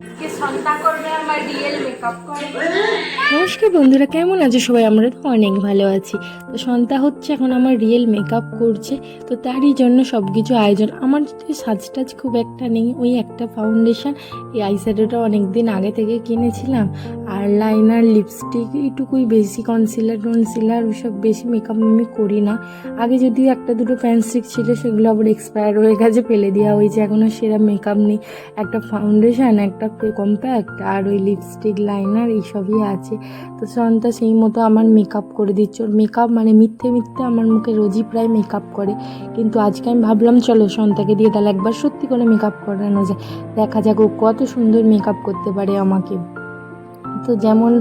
Que নমস্কার বন্ধুরা, কেমন আছে সবাই? আমরা তো অনেক ভালো আছি। তো সন্তা হচ্ছে, এখন আমার রিয়েল মেকআপ করছে। তো তারই জন্য সব কিছু আয়োজন। আমার যদি সাজ টাজ খুব একটা নেই, ওই একটা ফাউন্ডেশন এই আইশ্যাডোটা অনেক দিন আগে থেকে কিনেছিলাম। আর লাইনার লিপস্টিক এইটুকুই বেশি কনসিলার টনসিলার ওইসব বেশি মেকআপ আমি করি না। আগে যদিও একটা দুটো প্যান্সিক ছিল, সেগুলো আবার এক্সপায়ার হয়ে গেছে, ফেলে দেওয়া হয়েছে। এখন আর সেরা মেকআপ নেই। একটা ফাউন্ডেশন একটা কম্প্যাক্ট আর ওই লিপস্টিক লাইনার এইসবই আছে। তো সন্তা সেই মতো আমার মেকআপ করে দিচ্ছে। ওর মেকআপ মানে মিথ্যে মিথ্যে আমার মুখে রোজই প্রায় মেকআপ করে। কিন্তু আজকে আমি ভাবলাম, চলো সন্তাকে দিয়ে তাহলে একবার সত্যি করে মেকআপ করানো যায়। দেখা যাক ও কত সুন্দর মেকআপ করতে পারে আমাকে। তো যেমন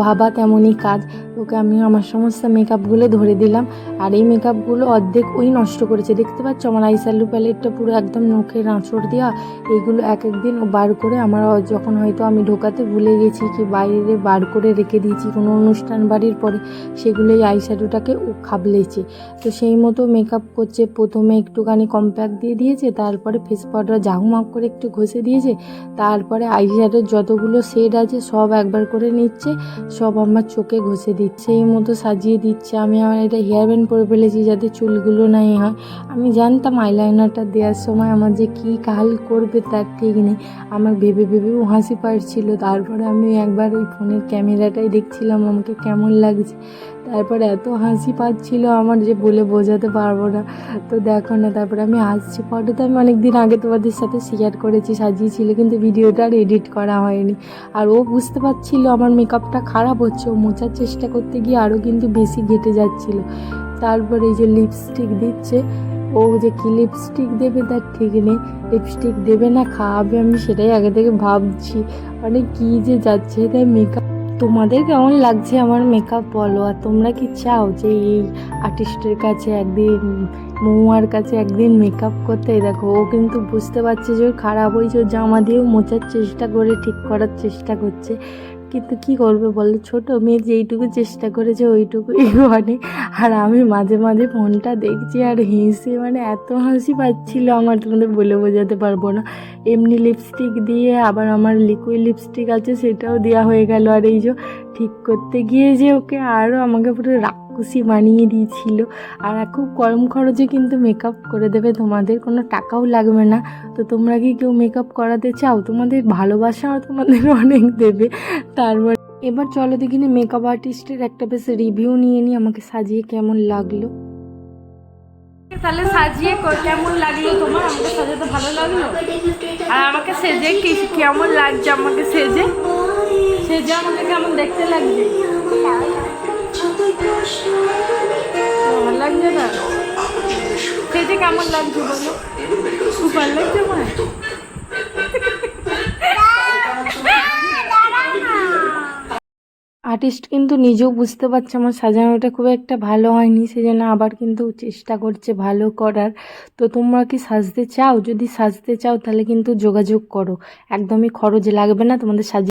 ভাবা তেমনই কাজ। ওকে আমি আমার সমস্ত মেকআপগুলো ধরে দিলাম। আর এই মেকআপগুলো অর্ধেক ওই নষ্ট করেছে। দেখতে পাচ্ছ? আমার আইস্যালু প্যালেটটা পুরো একদম নখের আঁচড় দেওয়া এইগুলো এক একদিন বার করে আমার যখন হয়তো আমি ঢোকাতে ভুলে গেছি কি বাইরে বার করে রেখে দিয়েছি কোনো অনুষ্ঠান বাড়ির পরে সেগুলো এই আইশ্যাডোটাকে ও খাবলেছে। তো সেই মতো মেকআপ করছে। প্রথমে একটুখানি কম্প্যাক্ট দিয়ে দিয়েছে, তারপরে ফেস পাউডার ঝাউমাক করে একটু ঘষে দিয়েছে। তারপরে আইশ্যাডোর যতগুলো শেড আছে, সব একবার করে নিচ্ছে, সব আমার চোখে ঘষে দিচ্ছে, এই মতো সাজিয়ে দিচ্ছে। আমি আমার এটা হেয়ার ব্যান্ড পরে ফেলেছি যাতে চুলগুলো নাই হয়। আমি জানতাম আইলাইনারটা দেওয়ার সময় আমার যে কী কাল করবে তার ঠিক নেই। আমার ভেবে ভেবেও হাসি পাচ্ছিল তারপরে আমি একবার ওই ফোনের ক্যামেরাটাই দেখছিলাম, আমাকে কেমন লাগছে। তারপরে এত হাসি পাচ্ছিল আমার যে বলে বোঝাতে পারব না। তো দেখো না, তারপরে আমি হাসছি। ফটো তো আমি অনেক দিন আগে তোমাদের সাথে শেয়ার করেছি, সাজিয়েছিল, কিন্তু ভিডিওটা আর এডিট করা হয়নি। আর ও বুঝতে পারছিল আমার মেকআপটা খারাপ হচ্ছে। ও মোচার চেষ্টা করতে গিয়ে আরও কিন্তু বেশি ঘেটে যাচ্ছিল। তারপরে এই যে লিপস্টিক দিচ্ছে, ও যে কি লিপস্টিক দেবে তার ঠিক নেই। লিপস্টিক দেবে না খাওয়াবে আমি সেটাই আগে থেকে ভাবছি। মানে কি যে যাচ্ছে, তাই মেকআপ তোমাদের কেমন লাগছে আমার মেকআপ বলো? আর তোমরা কি চাও যে এই আর্টিস্টের কাছে একদিন, মৌয়ার কাছে একদিন মেকআপ করতে? দেখো, ও কিন্তু বুঝতে পারছে যে খারাপ হয়েছে যে জামা দিয়েও মোচার চেষ্টা করে, ঠিক করার চেষ্টা করছে। কিন্তু কি করবে বলো? ছোট মেয়ে যেইটুকু চেষ্টা করেছে ওইটুকুই মানে আর আমি মাঝে মাঝে ফোনটা দেখছি আর হেসে মানে এত হাসি পাচ্ছিল আমার, তোমাদের বলে বোঝাতে পারব না। এমনি লিপস্টিক দিয়ে আবার আমার লিকুইড লিপস্টিক আছে, সেটাও দেওয়া হয়ে গেল। আর এই যে ঠিক করতে গিয়ে যে ওকে আরও আমাকে পুরো রাক্ষসী বানিয়ে দিয়েছিল। আর খুব কম খরচে কিন্তু মেকআপ করে দেবে। তোমাদের কোনো টাকাও লাগবে না। তো তোমরা কি কেউ মেকআপ করাতে চাও? তোমাদের ভালোবাসাও তোমাদের অনেক দেবে। তারপর এবার চলো দেখিনি মেকআপ আর্টিস্টের একটা বেশ রিভিউ নিয়ে নিই আমাকে সাজিয়ে কেমন লাগল? তাহলে সাজিয়ে কেমন লাগল তোমার? আমাকে সাজাতে ভালো লাগল? আর আমাকে সেজে কি কেমন লাগছে আমাকে সেজে? সেজে আমাকে কেমন দেখতে লাগছে? সেজে কেমন লাগছে বলো? খুব ভালো লাগছে আর্টিস্ট কিন্তু নিজেও বুঝতে পারছে আমার সাজানোটা খুব একটা ভালো হয়নি, সেজন্য আবার কিন্তু চেষ্টা করছে ভালো করার। তো তোমরা কি সাজতে চাও? যদি সাজতে চাও তাহলে কিন্তু যোগাযোগ করো। একদমই খরচ লাগবে না তোমাদের সাজিয়ে